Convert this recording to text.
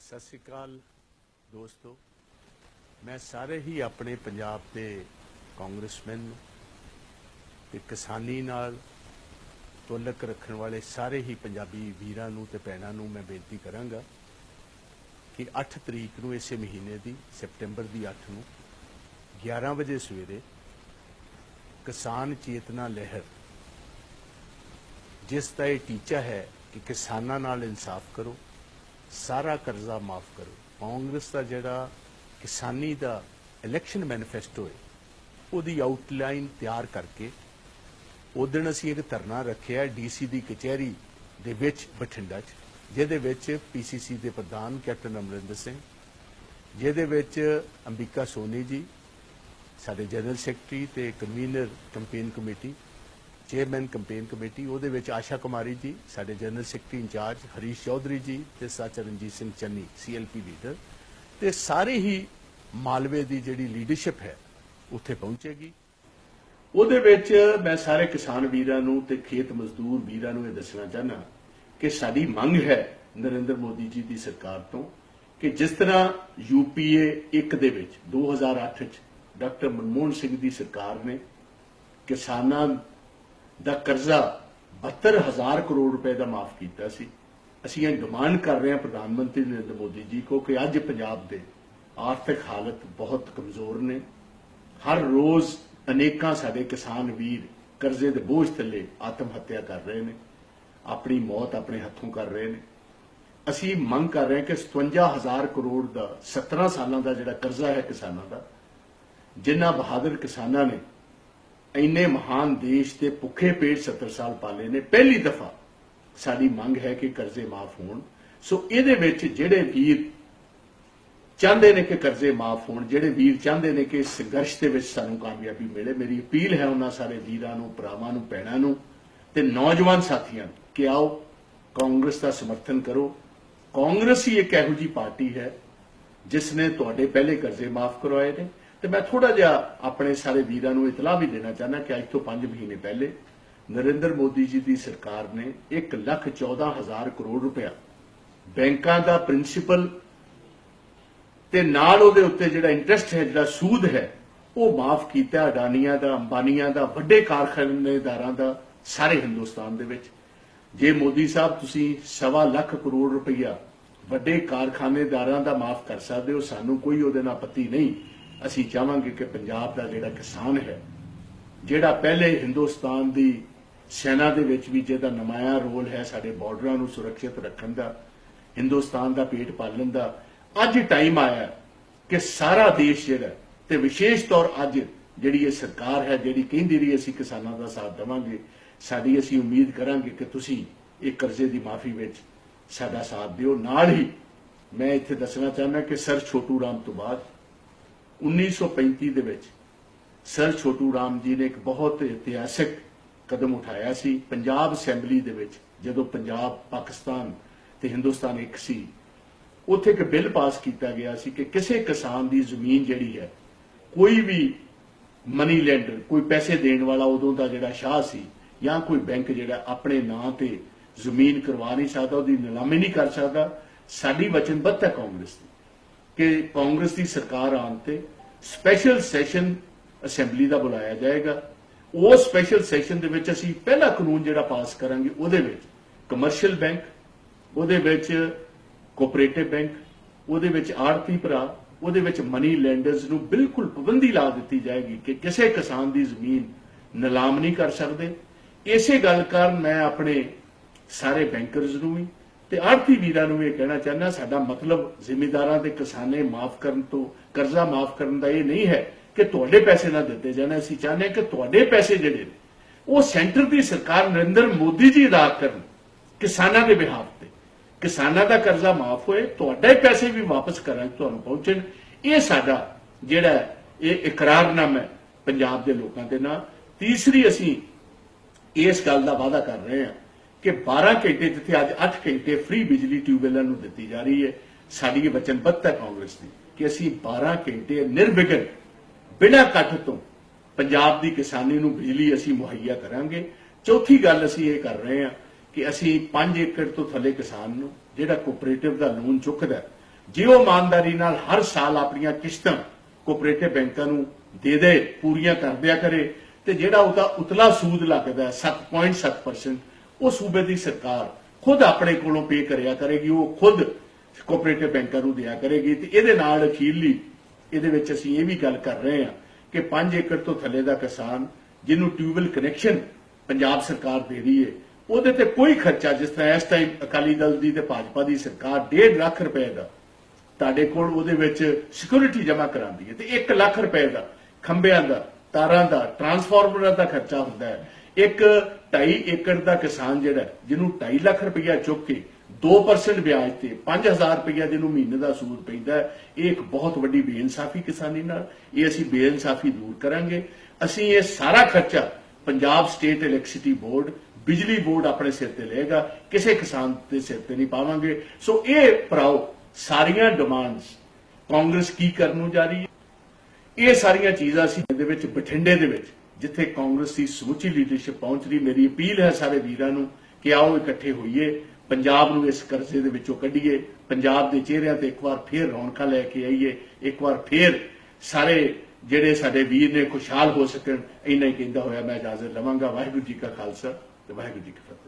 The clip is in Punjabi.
ਸਤਿ ਸ਼੍ਰੀ ਅਕਾਲ ਦੋਸਤੋ। ਮੈਂ ਸਾਰੇ ਹੀ ਆਪਣੇ ਪੰਜਾਬ ਦੇ ਕਾਂਗਰਸਮੈਨ ਨੂੰ ਤੇ ਕਿਸਾਨੀ ਨਾਲ ਤੁਲਕ ਰੱਖਣ ਵਾਲੇ ਸਾਰੇ ਹੀ ਪੰਜਾਬੀ ਵੀਰਾਂ ਨੂੰ ਤੇ ਭੈਣਾਂ ਨੂੰ ਮੈਂ ਬੇਨਤੀ ਕਰਾਂਗਾ ਕਿ 8 ਤਰੀਕ ਨੂੰ ਇਸੇ ਮਹੀਨੇ ਦੀ, ਸਪਟੈਂਬਰ ਦੀ 8 ਨੂੰ 11 ਵਜੇ ਸਵੇਰੇ ਕਿਸਾਨ ਚੇਤਨਾ ਲਹਿਰ, ਜਿਸ ਦਾ ਇਹ ਟੀਚਾ ਹੈ ਕਿ ਕਿਸਾਨਾਂ ਨਾਲ ਇਨਸਾਫ ਕਰੋ ਸਾਰਾ ਕਰਜ਼ਾ ਮਾਫ ਕਰੋ। ਕਾਂਗਰਸ ਦਾ ਜਿਹੜਾ ਕਿਸਾਨੀ ਦਾ ਇਲੈਕਸ਼ਨ ਮੈਨੀਫੈਸਟੋ ਹੈ, ਉਹਦੀ ਆਊਟਲਾਈਨ ਤਿਆਰ ਕਰਕੇ ਉਸ ਦਿਨ ਅਸੀਂ ਇੱਕ ਧਰਨਾ ਰੱਖਿਆ ਡੀਸੀ ਦੀ ਕਚਹਿਰੀ ਦੇ ਵਿੱਚ ਬਠਿੰਡਾ 'ਚ, ਜਿਹਦੇ ਵਿੱਚ ਪੀਸੀਸੀ ਦੇ ਪ੍ਰਧਾਨ ਕੈਪਟਨ ਅਮਰਿੰਦਰ ਸਿੰਘ, ਜਿਹਦੇ ਵਿੱਚ ਅੰਬਿਕਾ ਸੋਨੀ ਜੀ, ਸਾਡੇ ਜਨਰਲ ਸੈਕਟਰੀ ਤੇ convener campaign committee chairman campaign committee, ਉਹਦੇ ਵਿੱਚ ਆਸ਼ਾ ਕੁਮਾਰੀ ਜੀ, ਸਾਡੇ general secretary incharge Harish Chaudhary ji ਤੇ ਸਾ ਚਰਨਜੀਤ ਸਿੰਘ ਚੰਨੀ ਸੀਐਲਪੀ ਲੀਡਰ ਤੇ ਸਾਰੇ ਹੀ ਮਾਲਵੇ ਦੀ ਜਿਹੜੀ ਲੀਡਰਸ਼ਿਪ ਹੈ, ਉੱਥੇ ਪਹੁੰਚੇਗੀ। ਉਹਦੇ ਵਿੱਚ ਮੈਂ ਸਾਰੇ ਕਿਸਾਨ ਵੀਰਾਂ ਨੂੰ ਤੇ ਖੇਤ ਮਜ਼ਦੂਰ ਵੀਰਾਂ ਨੂੰ ਇਹ ਦੱਸਣਾ ਚਾਹਨਾ ਕਿ ਸਾਡੀ ਮੰਗ ਹੈ ਨਰਿੰਦਰ ਮੋਦੀ ਜੀ ਦੀ ਸਰਕਾਰ ਤੋਂ ਕਿ ਜਿਸ ਤਰ੍ਹਾਂ ਯੂਪੀਏ 1 ਦੇ ਵਿੱਚ 2008 ਚ ਡਾਕਟਰ ਮਨਮੋਹਨ ਸਿੰਘ ਦੀ ਸਰਕਾਰ ਨੇ ਕਿਸਾਨਾਂ ਦਾ ਕਰਜ਼ਾ 72000 ਕਰੋੜ ਰੁਪਏ ਦਾ ਮਾਫ ਕੀਤਾ ਸੀ। ਅਸੀਂ ਇਹ ਡਿਮਾਂਡ ਕਰ ਰਹੇ ਹਾਂ ਪ੍ਰਧਾਨ ਮੰਤਰੀ ਨਰਿੰਦਰ ਮੋਦੀ ਜੀ ਕੋ ਕਿ ਅੱਜ ਪੰਜਾਬ ਦੇ ਆਰਥਿਕ ਹਾਲਤ ਬਹੁਤ ਕਮਜ਼ੋਰ ਨੇ। ਹਰ ਰੋਜ਼ ਅਨੇਕਾਂ ਸਾਡੇ ਕਿਸਾਨ ਵੀਰ ਕਰਜ਼ੇ ਦੇ ਬੋਝ ਥੱਲੇ ਆਤਮ ਹੱਤਿਆ ਕਰ ਰਹੇ ਨੇ। ਆਪਣੀ ਮੌਤ ਆਪਣੇ ਹੱਥੋਂ ਕਰ ਰਹੇ ਨੇ। ਅਸੀਂ ਮੰਗ ਕਰ ਰਹੇ ਹਾਂ ਕਿ 57000 ਕਰੋੜ ਦਾ 17 ਸਾਲਾਂ ਦਾ ਜਿਹੜਾ ਕਰਜ਼ਾ ਹੈ ਕਿਸਾਨਾਂ ਦਾ, ਜਿਨ੍ਹਾਂ ਬਹਾਦਰ ਕਿਸਾਨਾਂ ਨੇ ਇੰਨੇ ਮਹਾਨ ਦੇਸ਼ ਦੇ ਭੁੱਖੇ ਪੇਟ 70 ਸਾਲ ਪਾਲੇ ਨੇ, ਪਹਿਲੀ ਦਫਾ ਸਾਡੀ ਮੰਗ ਹੈ ਕਿ ਕਰਜ਼ੇ ਮਾਫ ਹੋਣ। ਸੋ ਇਹਦੇ ਵਿੱਚ ਜਿਹੜੇ ਵੀਰ ਚਾਹੁੰਦੇ ਨੇ ਕਿ ਕਰਜ਼ੇ ਮਾਫ ਹੋਣ, ਜਿਹੜੇ ਵੀਰ ਚਾਹੁੰਦੇ ਨੇ ਕਿ ਸੰਘਰਸ਼ ਦੇ ਵਿੱਚ ਸਾਨੂੰ ਕਾਮਯਾਬੀ ਮਿਲੇ, ਮੇਰੀ ਅਪੀਲ ਹੈ ਉਹਨਾਂ ਸਾਰੇ ਵੀਰਾਂ ਨੂੰ, ਭਰਾਵਾਂ ਨੂੰ, ਭੈਣਾਂ ਨੂੰ ਤੇ ਨੌਜਵਾਨ ਸਾਥੀਆਂ ਨੂੰ ਕਿ ਆਓ, ਕਾਂਗਰਸ ਦਾ ਸਮਰਥਨ ਕਰੋ। ਕਾਂਗਰਸ ਹੀ ਇੱਕ ਇਹੋ ਜੀ ਪਾਰਟੀ ਹੈ ਜਿਸ ਨੇ ਤੁਹਾਡੇ ਪਹਿਲੇ ਕਰਜ਼ੇ ਮਾਫ ਕਰਵਾਏ ਨੇ। ਤੇ ਮੈਂ ਥੋੜਾ ਜਿਹਾ ਆਪਣੇ ਸਾਰੇ ਵੀਰਾਂ ਨੂੰ ਇਤਲਾਹ ਵੀ ਦੇਣਾ ਚਾਹੁੰਦਾ ਕਿ ਅੱਜ ਤੋਂ 5 ਮਹੀਨੇ ਪਹਿਲੇ ਨਰਿੰਦਰ ਮੋਦੀ ਜੀ ਦੀ ਸਰਕਾਰ ਨੇ 1 ਲੱਖ 14 ਹਜ਼ਾਰ ਕਰੋੜ ਰੁਪਇਆ ਬੈਂਕਾਂ ਦਾ ਪ੍ਰਿੰਸੀਪਲ ਤੇ ਨਾਲ ਉਹਦੇ ਉੱਤੇ ਜਿਹੜਾ ਇੰਟਰਸਟ ਹੈ, ਜਿਹੜਾ ਸੂਦ ਹੈ, ਉਹ ਮਾਫ ਕੀਤਾ ਅਡਾਨੀਆਂ ਦਾ, ਅੰਬਾਨੀਆਂ ਦਾ, ਵੱਡੇ ਕਾਰਖਾਨੇਦਾਰਾਂ ਦਾ, ਸਾਰੇ ਹਿੰਦੁਸਤਾਨ ਦੇ ਵਿੱਚ। ਜੇ ਮੋਦੀ ਸਾਹਿਬ ਤੁਸੀਂ ਸਵਾ ਲੱਖ ਕਰੋੜ ਰੁਪਈਆ ਵੱਡੇ ਕਾਰਖਾਨੇਦਾਰਾਂ ਦਾ ਮਾਫ ਕਰ ਸਕਦੇ ਹੋ, ਸਾਨੂੰ ਕੋਈ ਉਹਦੇ ਨਾਲ ਪਤੀ ਨਹੀਂ। ਅਸੀਂ ਚਾਹਾਂਗੇ ਕਿ ਪੰਜਾਬ ਦਾ ਜਿਹੜਾ ਕਿਸਾਨ ਹੈ, ਜਿਹੜਾ ਪਹਿਲੇ ਹਿੰਦੁਸਤਾਨ ਦੀ ਸੈਨਾ ਦੇ ਵਿੱਚ ਵੀ ਜਿਹਦਾ ਨਮਾਇਆ ਰੋਲ ਹੈ ਸਾਡੇ ਬਾਰਡਰਾਂ ਨੂੰ ਸੁਰੱਖਿਅਤ ਰੱਖਣ ਦਾ, ਹਿੰਦੁਸਤਾਨ ਦਾ ਪੇਟ ਪਾਲਣ ਦਾ, ਅੱਜ ਟਾਈਮ ਆਇਆ ਕਿ ਸਾਰਾ ਦੇਸ਼ ਜਿਹੜਾ ਤੇ ਵਿਸ਼ੇਸ਼ ਤੌਰ ਅੱਜ ਜਿਹੜੀ ਇਹ ਸਰਕਾਰ ਹੈ, ਜਿਹੜੀ ਕਹਿੰਦੀ ਰਹੀ ਅਸੀਂ ਕਿਸਾਨਾਂ ਦਾ ਸਾਥ ਦੇਵਾਂਗੇ। ਸਾਡੀ ਅਸੀਂ ਉਮੀਦ ਕਰਾਂਗੇ ਕਿ ਤੁਸੀਂ ਇਹ ਕਰਜ਼ੇ ਦੀ ਮਾਫੀ ਵਿੱਚ ਸਾਡਾ ਸਾਥ ਦਿਓ। ਨਾਲ ਹੀ ਮੈਂ ਇੱਥੇ ਦੱਸਣਾ ਚਾਹੁੰਦਾ ਕਿ ਸਰ ਛੋਟੂ ਰਾਮ ਤੋਂ ਬਾਅਦ 1935 ਦੇ ਵਿੱਚ ਸਰ ਛੋਟੂ ਰਾਮ ਜੀ ਨੇ ਇੱਕ ਬਹੁਤ ਇਤਿਹਾਸਕ ਕਦਮ ਉਠਾਇਆ ਸੀ। ਪੰਜਾਬ ਅਸੈਂਬਲੀ ਦੇ ਵਿੱਚ ਜਦੋਂ ਪੰਜਾਬ, ਪਾਕਿਸਤਾਨ ਤੇ ਹਿੰਦੁਸਤਾਨ ਇੱਕ ਸੀ, ਉੱਥੇ ਇੱਕ ਬਿੱਲ ਪਾਸ ਕੀਤਾ ਗਿਆ ਸੀ ਕਿ ਕਿਸੇ ਕਿਸਾਨ ਦੀ ਜ਼ਮੀਨ ਜਿਹੜੀ ਹੈ, ਕੋਈ ਵੀ ਮਨੀ ਲੈਂਡਰ ਕੋਈ ਪੈਸੇ ਦੇਣ ਵਾਲਾ ਉਦੋਂ ਦਾ ਜਿਹੜਾ ਸ਼ਾਹ ਸੀ ਜਾਂ ਕੋਈ ਬੈਂਕ ਜਿਹੜਾ ਆਪਣੇ ਨਾਂ ਤੇ ਜ਼ਮੀਨ ਕਰਵਾ ਨਹੀਂ ਸਕਦਾ, ਉਹਦੀ ਨਿਲਾਮੀ ਨਹੀਂ ਕਰ ਸਕਦਾ। ਸਾਡੀ ਵਚਨਬੱਧਤਾ ਕਾਂਗਰਸ ਦੀ। ਕਿ ਕਾਂਗਰਸ ਦੀ ਸਰਕਾਰ ਆਉਣ ਤੇ ਸਪੈਸ਼ਲ ਸੈਸ਼ਨ ਅਸੈਂਬਲੀ ਦਾ ਬੁਲਾਇਆ ਜਾਏਗਾ। ਉਹ ਸਪੈਸ਼ਲ ਸੈਸ਼ਨ ਦੇ ਵਿੱਚ ਅਸੀਂ ਪਹਿਲਾ ਕਾਨੂੰਨ ਜਿਹੜਾ ਪਾਸ ਕਰਾਂਗੇ, ਉਹਦੇ ਵਿੱਚ ਕਮਰਸ਼ੀਅਲ ਬੈਂਕ ਉਹਦੇ ਵਿੱਚ ਕੋਆਪਰੇਟਿਵ ਬੈਂਕ ਉਹਦੇ ਵਿੱਚ ਆੜਤੀ ਭਰਾ, ਉਹਦੇ ਵਿੱਚ ਮਨੀ ਲੈਂਡਰਸ ਨੂੰ ਬਿਲਕੁਲ ਪਾਬੰਦੀ ਲਾ ਦਿੱਤੀ ਜਾਏਗੀ ਕਿ ਕਿਸੇ ਕਿਸਾਨ ਦੀ ਜ਼ਮੀਨ ਨਿਲਾਮ ਨਹੀਂ ਕਰ ਸਕਦੇ। ਇਸੇ ਗੱਲ ਕਾਰਨ ਮੈਂ ਆਪਣੇ ਸਾਰੇ ਬੈਂਕਰਸ ਨੂੰ ਵੀ ਤੇ ਆੜਤੀ ਵੀਰਾਂ ਨੂੰ ਇਹ ਕਹਿਣਾ ਚਾਹੁੰਦਾ, ਸਾਡਾ ਮਤਲਬ ਜ਼ਿਮੀਦਾਰਾਂ ਤੇ ਕਿਸਾਨੇ ਮਾਫ ਕਰਨ ਤੋਂ, ਕਰਜ਼ਾ ਮਾਫ ਕਰਨ ਦਾ ਇਹ ਨਹੀਂ ਹੈ ਕਿ ਤੁਹਾਡੇ ਪੈਸੇ ਨਾ ਦਿੱਤੇ ਜਾਣ। ਅਸੀਂ ਚਾਹੁੰਦੇ ਹਾਂ ਕਿ ਤੁਹਾਡੇ ਪੈਸੇ ਜਿਹੜੇ ਨੇ, ਉਹ ਸੈਂਟਰ ਦੀ ਸਰਕਾਰ ਨਰਿੰਦਰ ਮੋਦੀ ਜੀ ਅਦਾ ਕਰਨ, ਕਿਸਾਨਾਂ ਦੇ ਬਿਹਾਫ ਤੇ। ਕਿਸਾਨਾਂ ਦਾ ਕਰਜ਼ਾ ਮਾਫ ਹੋਏ, ਤੁਹਾਡੇ ਪੈਸੇ ਵੀ ਵਾਪਸ ਕਰਾਂ ਤੁਹਾਨੂੰ ਪਹੁੰਚਣ। ਇਹ ਸਾਡਾ ਜਿਹੜਾ ਇਹ ਇਕਰਾਰਨਾਮਾ ਹੈ ਪੰਜਾਬ ਦੇ ਲੋਕਾਂ ਦੇ ਨਾਲ। ਤੀਸਰੀ ਅਸੀਂ ਇਸ ਗੱਲ ਦਾ ਵਾਅਦਾ ਕਰ ਰਹੇ ਹਾਂ ਕਿ 12 ਘੰਟੇ ਜਿੱਥੇ ਅੱਜ 8 ਘੰਟੇ ਫ੍ਰੀ ਬਿਜਲੀ ਟਿਊਬਵੈਲਾਂ ਨੂੰ ਦਿੱਤੀ ਜਾ ਰਹੀ ਹੈ, ਸਾਡੀ ਇਹ ਵਚਨਬੱਧਤਾ ਕਾਂਗਰਸ ਦੀ ਕਿ ਅਸੀਂ 12 ਘੰਟੇ ਨਿਰਵਿਘਨ, ਬਿਨਾਂ ਕੱਟ ਤੋਂ ਪੰਜਾਬ ਦੀ ਕਿਸਾਨੀ ਨੂੰ ਬਿਜਲੀ ਅਸੀਂ ਮੁਹੱਈਆ ਕਰਾਂਗੇ। ਚੌਥੀ ਗੱਲ ਅਸੀਂ ਇਹ ਕਰ ਰਹੇ ਹਾਂ ਕਿ ਅਸੀਂ 5 ਏਕੜ ਤੋਂ ਥੱਲੇ ਕਿਸਾਨ ਨੂੰ, ਜਿਹੜਾ ਕੋਆਪਰੇਟਿਵ ਦਾ ਲੋਨ ਚੁੱਕਦਾ ਜੇ ਉਹ ਇਮਾਨਦਾਰੀ ਨਾਲ ਹਰ ਸਾਲ ਆਪਣੀਆਂ ਕਿਸ਼ਤਾਂ ਕੋਆਪਰੇਟਿਵ ਬੈਂਕਾਂ ਨੂੰ ਦੇ ਦੇ, ਪੂਰੀਆਂ ਕਰਦਿਆ ਕਰੇ, ਤੇ ਜਿਹੜਾ ਉਹਦਾ ਉਤਲਾ ਸੂਦ ਲੱਗਦਾ ਹੈ 7.7% ਉਹ ਸੂਬੇ ਦੀ ਸਰਕਾਰ ਖੁਦ ਆਪਣੇ ਕੋਲੋਂ ਪੇ ਕਰਿਆ ਕਰੇਗੀ, ਉਹ ਖੁਦ ਕੋਆਪਰੇਟਿਵ ਬੈਂਕਾਂ ਨੂੰ ਦਿਆ ਕਰੇਗੀ ਤੇ ਇਹਦੇ ਨਾਲ ਅਖੀਰਲੀ ਇਹਦੇ ਵਿੱਚ ਅਸੀਂ ਇਹ ਵੀ ਗੱਲ ਕਰ ਰਹੇ ਹਾਂ ਕਿ 5 ਏਕੜ ਤੋਂ ਥੱਲੇ ਦਾ ਕਿਸਾਨ ਜਿਹਨੂੰ ਟਿਊਬਲ ਕਨੈਕਸ਼ਨ ਪੰਜਾਬ ਸਰਕਾਰ ਦੇ ਰਹੀ ਹੈ, ਉਹਦੇ ਤੇ ਕੋਈ ਖਰਚਾ ਜਿਸ ਤਰ੍ਹਾਂ ਇਸ ਟਾਈਮ ਅਕਾਲੀ ਦਲ ਦੀ ਤੇ ਭਾਜਪਾ ਦੀ ਸਰਕਾਰ 1.5 ਲੱਖ ਰੁਪਏ ਦਾ, ਤੁਹਾਡੇ ਕੋਲ ਉਹਦੇ ਵਿੱਚ ਸਿਕਿਉਰਿਟੀ ਜਮ੍ਹਾਂ ਕਰਾਉਂਦੀ ਹੈ ਤੇ 1 ਲੱਖ ਰੁਪਏ ਦਾ ਖੰਭਿਆਂ ਦਾ, ਤਾਰਾਂ ਦਾ ਟਰਾਂਸਫਾਰਮਰਾਂ ਦਾ ਖਰਚਾ ਹੁੰਦਾ ਹੈ। ਇੱਕ 2.5 ਏਕੜ ਦਾ ਕਿਸਾਨ ਜਿਹੜਾ, ਜਿਹਨੂੰ 2.5 ਲੱਖ ਰੁਪਇਆ ਚੁੱਕ ਕੇ 2% ਵਿਆਜ ਤੇ 5000 ਰੁਪਇਆ ਜਿਹਨੂੰ ਮਹੀਨੇ ਦਾ ਸੂਦ ਪੈਂਦਾ ਇਹ ਇੱਕ ਬਹੁਤ ਵੱਡੀ ਬੇਇਨਸਾਫੀ ਕਿਸਾਨੀ ਨਾਲ, ਇਹ ਅਸੀਂ ਬੇਇਨਸਾਫੀ ਦੂਰ ਕਰਾਂਗੇ। ਅਸੀਂ ਇਹ ਸਾਰਾ ਖਰਚਾ ਪੰਜਾਬ ਸਟੇਟ ਇਲੈਕਟ੍ਰਿਸਿਟੀ ਬੋਰਡ ਬਿਜਲੀ ਬੋਰਡ ਆਪਣੇ ਸਿਰ ਤੇ ਲਏਗਾ, ਕਿਸੇ ਕਿਸਾਨ ਦੇ ਸਿਰ ਤੇ ਨਹੀਂ ਪਾਵਾਂਗੇ। ਸੋ ਇਹ ਭਰਾਓ, ਸਾਰੀਆਂ ਡਿਮਾਂਡਸ ਕਾਂਗਰਸ ਕੀ ਕਰਨ ਨੂੰ ਜਾ ਰਹੀ ਹੈ? ਇਹ ਸਾਰੀਆਂ ਚੀਜ਼ਾਂ ਅਸੀਂ ਦੇ ਵਿੱਚ, ਬਠਿੰਡੇ ਦੇ ਵਿੱਚ ਜਿੱਥੇ ਕਾਂਗਰਸ ਦੀ ਸਮੁੱਚੀ ਲੀਡਰਸ਼ਿਪ ਪਹੁੰਚ ਰਹੀ, ਮੇਰੀ ਅਪੀਲ ਹੈ ਸਾਰੇ ਵੀਰਾਂ ਨੂੰ ਕਿ ਆਓ ਇਕੱਠੇ ਹੋਈਏ, ਪੰਜਾਬ ਨੂੰ ਇਸ ਕਰਜ਼ੇ ਦੇ ਵਿੱਚੋਂ ਕੱਢੀਏ, ਪੰਜਾਬ ਦੇ ਚਿਹਰਿਆਂ ਤੇ ਇੱਕ ਵਾਰ ਫੇਰ ਰੌਣਕਾਂ ਲੈ ਕੇ ਆਈਏ, ਇੱਕ ਵਾਰ ਫੇਰ ਸਾਰੇ ਜਿਹੜੇ ਸਾਡੇ ਵੀਰ ਨੇ ਖੁਸ਼ਹਾਲ ਹੋ ਸਕਣ, ਇੰਨਾ ਹੀ ਕਹਿੰਦਾ ਹੋਇਆ ਮੈਂ ਇਜਾਜ਼ਤ ਲਵਾਂਗਾ। ਵਾਹਿਗੁਰੂ ਜੀ ਕਾ ਖਾਲਸਾ ਤੇ ਵਾਹਿਗੁਰੂ ਜੀ ਕੀ ਫਤਿਹ।